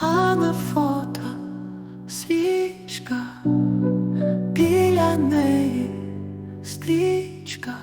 а на фото свічка біля неї стрічка.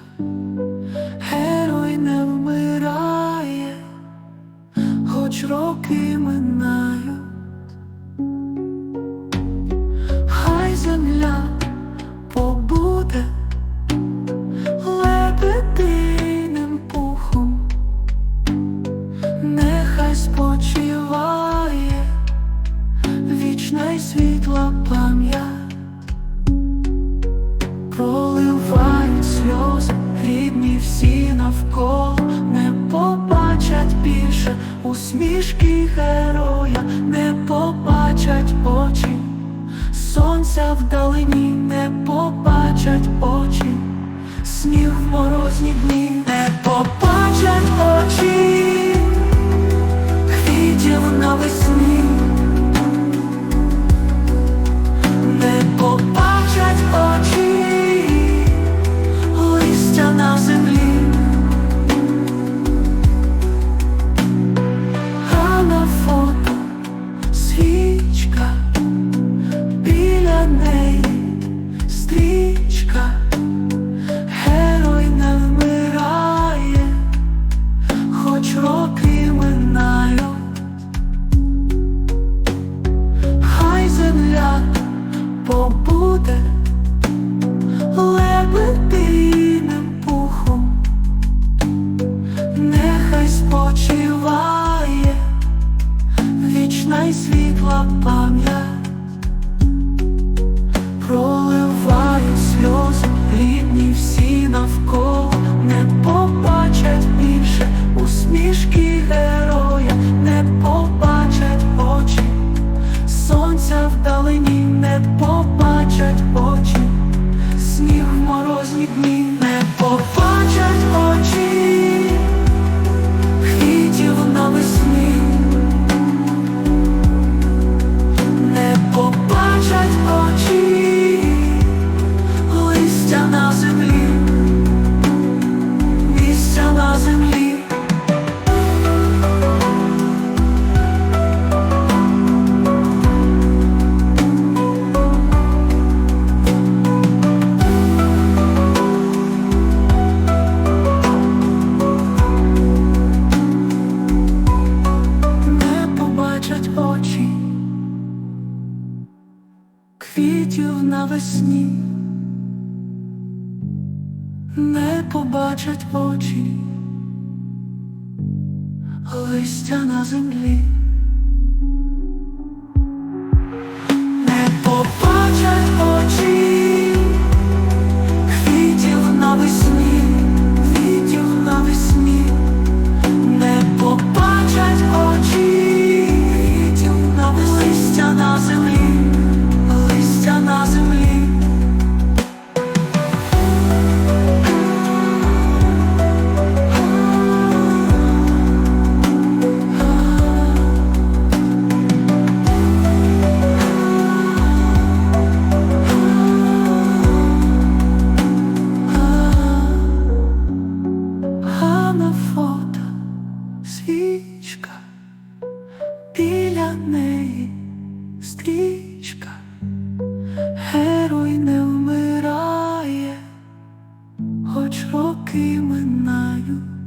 усмішки героя не побачать очі, сонця вдалині не побачать очі, сніг в морозні дні. земля побуде лебединим пухом, нехай спочиває вічна й світла пам'ять. квітів навесні, не побачать очі листя на землі. неї стрічка, герой не вмирає, хоч роки минають.